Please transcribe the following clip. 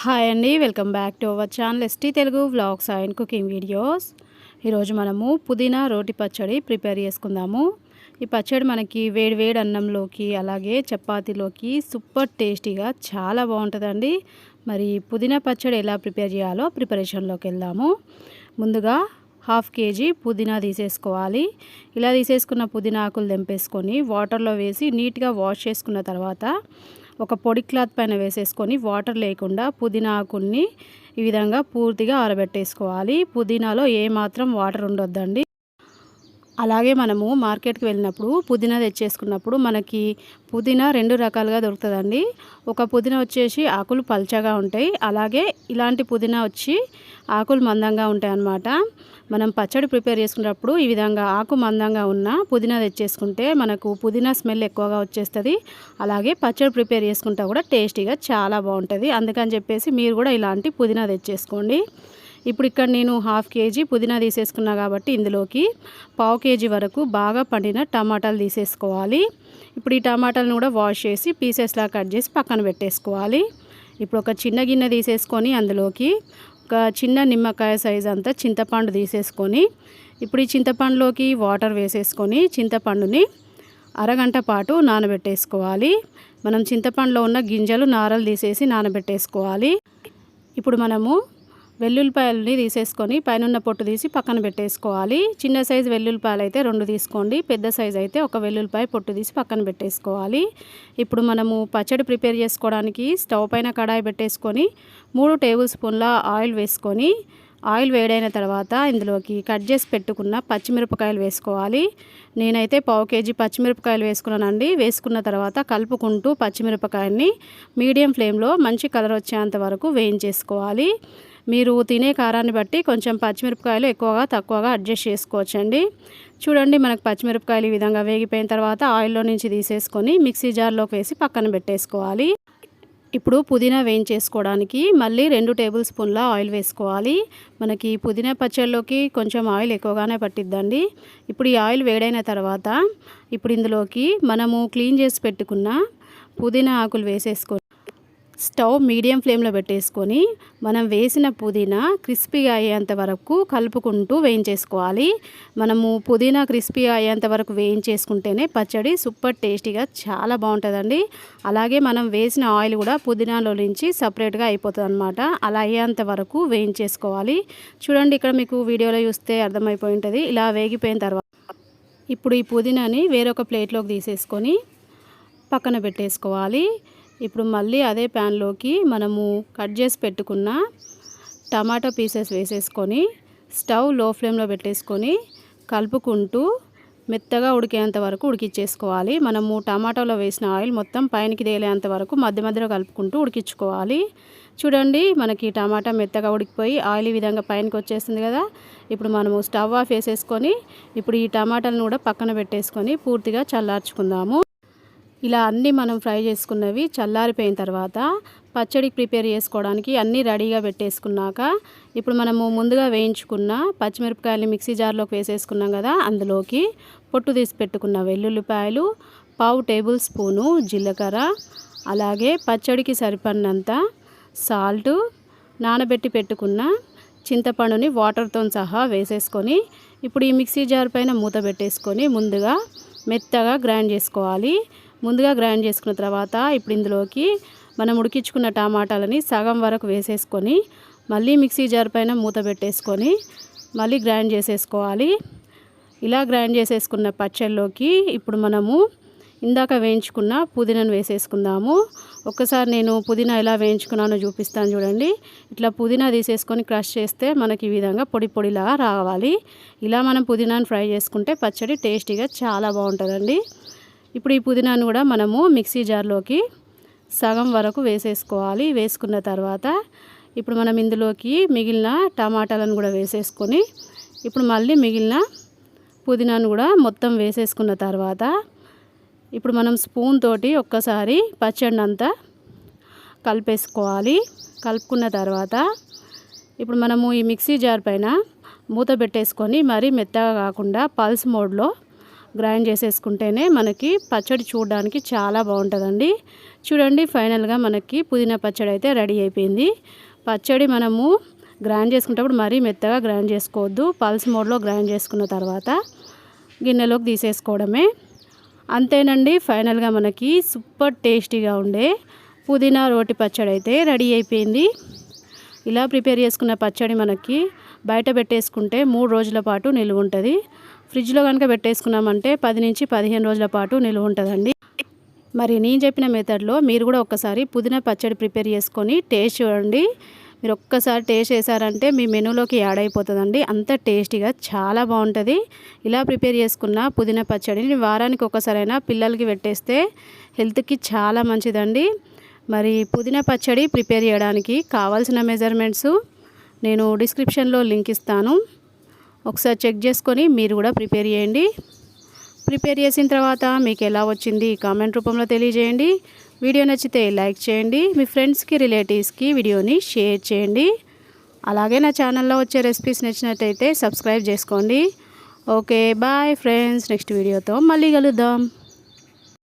Hi అండి welcome back to our channel ST Telugu vlogs and cooking videos ఈరోజు మనము పుదీనా రోటి పచ్చడి ప్రిపేర్ చేసుకుందాము. ఈ పచ్చడి మనకి వేడి వేడి అన్నంలోకి అలాగే చపాతీలోకి సూపర్ టేస్టీగా చాలా బాగుంటుందండి. మరి పుదీనా పచ్చడి ఎలా ప్రిపేర్ చేయాలో ప్రిపరేషన్లోకి వెళ్దాము. ముందుగా హాఫ్ కేజీ పుదీనా తీసేసుకోవాలి. ఇలా తీసేసుకున్న పుదీనా ఆకులు తెంపేసుకొని వాటర్లో వేసి నీట్గా వాష్ చేసుకున్న తర్వాత ఒక పొడి క్లాత్ పైన వేసేసుకొని వాటర్ లేకుండా పుదీనా ఆకుల్ని ఈ విధంగా పూర్తిగా ఆరబెట్టేసుకోవాలి. పుదీనాలో ఏమాత్రం వాటర్ ఉండొద్దండి. అలాగే మనము మార్కెట్కి వెళ్ళినప్పుడు పుదీనా తెచ్చేసుకున్నప్పుడు మనకి పుదీనా రెండు రకాలుగా దొరుకుతుందండి. ఒక పుదీనా వచ్చేసి ఆకులు పల్చగా ఉంటాయి. అలాగే ఇలాంటి పుదీనా వచ్చి ఆకులు మందంగా ఉంటాయి అన్నమాట మనం పచ్చడి ప్రిపేర్ చేసుకున్నప్పుడు ఈ విధంగా ఆకు మందంగా ఉన్న పుదీనా తెచ్చేసుకుంటే మనకు పుదీనా స్మెల్ ఎక్కువగా వచ్చేస్తుంది. అలాగే పచ్చడి ప్రిపేర్ చేసుకుంటా కూడా టేస్టీగా చాలా బాగుంటుంది. అందుకని చెప్పేసి మీరు కూడా ఇలాంటి పుదీనా తెచ్చేసుకోండి. ఇప్పుడు ఇక్కడ నేను హాఫ్ కేజీ పుదీనా తీసేసుకున్నా కాబట్టి ఇందులోకి పావు కేజీ వరకు బాగా పండిన టమాటాలు తీసేసుకోవాలి. ఇప్పుడు ఈ టమాటాలను కూడా వాష్ చేసి పీసెస్లా కట్ చేసి పక్కన పెట్టేసుకోవాలి. ఇప్పుడు ఒక చిన్న గిన్నె తీసేసుకొని అందులోకి ఒక చిన్న నిమ్మకాయ సైజ్ అంతా చింతపండు తీసేసుకొని ఇప్పుడు ఈ చింతపండులోకి వాటర్ వేసేసుకొని చింతపండుని అరగంట పాటు నానబెట్టేసుకోవాలి. మనం చింతపండులో ఉన్న గింజలు నారలు తీసేసి నానబెట్టేసుకోవాలి. ఇప్పుడు మనము వెల్లుల్లిపాయలని తీసేసుకొని పైన పొట్టు తీసి పక్కన పెట్టేసుకోవాలి. చిన్న సైజు వెల్లుల్లిపాయలు అయితే రెండు తీసుకోండి. పెద్ద సైజు అయితే ఒక వెల్లుల్లిపాయ పొట్టు తీసి పక్కన పెట్టేసుకోవాలి. ఇప్పుడు మనము పచ్చడి ప్రిపేర్ చేసుకోవడానికి స్టవ్ పైన కడాయి పెట్టేసుకొని మూడు టేబుల్ స్పూన్ల ఆయిల్ వేసుకొని ఆయిల్ వేడైన తర్వాత ఇందులోకి కట్ చేసి పెట్టుకున్న పచ్చిమిరపకాయలు వేసుకోవాలి. నేనైతే పావు కేజీ పచ్చిమిరపకాయలు వేసుకున్నానండి. వేసుకున్న తర్వాత కలుపుకుంటూ పచ్చిమిరపకాయల్ని మీడియం ఫ్లేమ్లో మంచి కలర్ వచ్చేంత వరకు వేయించేసుకోవాలి. మీరు తినే కారాన్ని బట్టి కొంచెం పచ్చిమిరపకాయలు ఎక్కువగా తక్కువగా అడ్జస్ట్ చేసుకోవచ్చండి. చూడండి మనకు పచ్చిమిరపకాయలు ఈ విధంగా వేగిపోయిన తర్వాత ఆయిల్లో నుంచి తీసేసుకొని మిక్సీ జార్లోకి వేసి పక్కన పెట్టేసుకోవాలి. ఇప్పుడు పుదీనా వేయించేసుకోవడానికి మళ్ళీ రెండు టేబుల్ స్పూన్ల ఆయిల్ వేసుకోవాలి. మనకి పుదీనా పచ్చళ్ళలోకి కొంచెం ఆయిల్ ఎక్కువగానే పట్టిద్దండి. ఇప్పుడు ఈ ఆయిల్ వేడైన తర్వాత ఇప్పుడు ఇందులోకి మనము క్లీన్ చేసి పెట్టుకున్న పుదీనా ఆకులు వేసేసుకొని స్టవ్ మీడియం ఫ్లేమ్లో పెట్టేసుకొని మనం వేసిన పుదీనా క్రిస్పీగా అయ్యేంత వరకు కలుపుకుంటూ వేయించేసుకోవాలి. మనము పుదీనా క్రిస్పీగా అయ్యేంత వరకు వేయించేసుకుంటేనే పచ్చడి సూపర్ టేస్టీగా చాలా బాగుంటుందండి. అలాగే మనం వేసిన ఆయిల్ కూడా పుదీనాలో నుంచి సపరేట్గా అయిపోతుంది అనమాట అలా అయ్యేంత వరకు వేయించేసుకోవాలి. చూడండి ఇక్కడ మీకు వీడియోలో చూస్తే అర్థమైపోయి ఉంటుంది. ఇలా వేగిపోయిన తర్వాత ఇప్పుడు ఈ పుదీనాని వేరొక ప్లేట్లోకి తీసేసుకొని పక్కన పెట్టేసుకోవాలి. ఇప్పుడు మళ్ళీ అదే ప్యాన్లోకి మనము కట్ చేసి పెట్టుకున్న టమాటో పీసెస్ వేసేసుకొని స్టవ్లో ఫ్లేమ్లో పెట్టేసుకొని కలుపుకుంటూ మెత్తగా ఉడికేంత వరకు ఉడికిచ్చేసుకోవాలి. మనము టమాటాలో వేసిన ఆయిల్ మొత్తం పైనకి తేలేంత వరకు మధ్య మధ్యలో కలుపుకుంటూ ఉడికించుకోవాలి. చూడండి మనకి టమాటా మెత్తగా ఉడికిపోయి ఆయిల్ ఈ విధంగా పైనకి వచ్చేస్తుంది కదా. ఇప్పుడు మనము స్టవ్ ఆఫ్ వేసేసుకొని ఇప్పుడు ఈ టమాటాలను కూడా పక్కన పెట్టేసుకొని పూర్తిగా చల్లార్చుకుందాము. ఇలా అన్నీ మనం ఫ్రై చేసుకున్నవి చల్లారిపోయిన తర్వాత పచ్చడికి ప్రిపేర్ చేసుకోవడానికి అన్నీ రెడీగా పెట్టేసుకున్నాక ఇప్పుడు మనము ముందుగా వేయించుకున్న పచ్చిమిరపకాయలు మిక్సీ జార్లోకి వేసేసుకున్నాం కదా అందులోకి పొట్టు తీసి పెట్టుకున్న వెల్లుల్లిపాయలు పావు టేబుల్ స్పూను జీలకర్ర అలాగే పచ్చడికి సరిపడినంత సాల్ట్ నానబెట్టి పెట్టుకున్న చింతపండుని వాటర్తో సహా వేసేసుకొని ఇప్పుడు ఈ మిక్సీ జార్ పైన మూత పెట్టేసుకొని ముందుగా మెత్తగా గ్రైండ్ చేసుకోవాలి. ముందుగా గ్రైండ్ చేసుకున్న తర్వాత ఇప్పుడు ఇందులోకి మనం ఉడికించుకున్న టమాటాలని సగం వరకు వేసేసుకొని మళ్ళీ మిక్సీ జార్ పైన మూత పెట్టేసుకొని మళ్ళీ గ్రైండ్ చేసేసుకోవాలి. ఇలా గ్రైండ్ చేసేసుకున్న పచ్చళ్ళలోకి ఇప్పుడు మనము ఇందాక వేయించుకున్న పుదీనాను వేసేసుకుందాము. ఒక్కసారి నేను పుదీనా ఎలా వేయించుకున్నానో చూపిస్తాను చూడండి. ఇట్లా పుదీనా తీసేసుకొని క్రష్ చేస్తే మనకి ఈ విధంగా పొడి పొడిలాగా రావాలి. ఇలా మనం పుదీనాను ఫ్రై చేసుకుంటే పచ్చడి టేస్టీగా చాలా బాగుంటుందండి. ఇప్పుడు ఈ పుదీనాను కూడా మనము మిక్సీ జార్లోకి సగం వరకు వేసేసుకోవాలి. వేసుకున్న తర్వాత ఇప్పుడు మనం ఇందులోకి మిగిలిన టమాటాలను కూడా వేసేసుకొని ఇప్పుడు మళ్ళీ మిగిలిన పుదీనాను కూడా మొత్తం వేసేసుకున్న తర్వాత ఇప్పుడు మనం స్పూన్ తోటి ఒక్కసారి పచ్చడి అంతా కలిపేసుకోవాలి. కలుపుకున్న తర్వాత ఇప్పుడు మనము ఈ మిక్సీ జార్ పైన మూత పెట్టేసుకొని మరీ మెత్తగా కాకుండా పల్స్ మోడ్లో గ్రైండ్ చేసేసుకుంటేనే మనకి పచ్చడి చూడడానికి చాలా బాగుంటుందండి. చూడండి ఫైనల్గా మనకి పుదీనా పచ్చడి అయితే రెడీ అయిపోయింది. పచ్చడి మనము గ్రైండ్ చేసుకునేటప్పుడు మరీ మెత్తగా గ్రైండ్ చేసుకోవద్దు. పల్స్ మోడ్లో గ్రైండ్ చేసుకున్న తర్వాత గిన్నెలోకి తీసేసుకోవడమే. అంతేనండి ఫైనల్గా మనకి సూపర్ టేస్టీగా ఉండే పుదీనా రోటి పచ్చడి అయితే రెడీ అయిపోయింది. ఇలా ప్రిపేర్ చేసుకున్న పచ్చడి మనకి బయట పెట్టేసుకుంటే మూడు రోజుల పాటు నిలువ ఉంటుంది ఫ్రిడ్జ్లో కనుక పెట్టేసుకున్నామంటే పది నుంచి పదిహేను రోజుల పాటు నిలువ ఉంటుందండి. మరి నేను చెప్పిన మెథడ్లో మీరు కూడా ఒక్కసారి పుదీనా పచ్చడి ప్రిపేర్ చేసుకొని టేస్ట్ చూడండి. మీరు ఒక్కసారి టేస్ట్ చేశారంటే మీ మెనూలోకి యాడ్ అయిపోతుందండి. అంత టేస్టీగా చాలా బాగుంటుంది. ఇలా ప్రిపేర్ చేసుకున్న పుదీనా పచ్చడిని వారానికి ఒకసారైనా పిల్లలకి పెట్టేస్తే హెల్త్కి చాలా మంచిదండి. మరి పుదీనా పచ్చడి ప్రిపేర్ చేయడానికి కావాల్సిన మెజర్మెంట్స్ నేను డిస్క్రిప్షన్లో లింక్ ఇస్తాను. ఒకసారి చెక్ చేసుకొని మీరు కూడా ప్రిపేర్ చేయండి. ప్రిపేర్ చేసిన తర్వాత మీకు ఎలా వచ్చింది కామెంట్ రూపంలో తెలియజేయండి. వీడియో నచ్చితే లైక్ చేయండి. మీ ఫ్రెండ్స్కి రిలేటివ్స్కి వీడియోని షేర్ చేయండి. అలాగే నా ఛానల్లో వచ్చే రెసిపీస్ నచ్చినట్టయితే సబ్స్క్రైబ్ చేసుకోండి. Okay bye friends. నెక్స్ట్ వీడియోతో మళ్ళీ కలుద్దాం.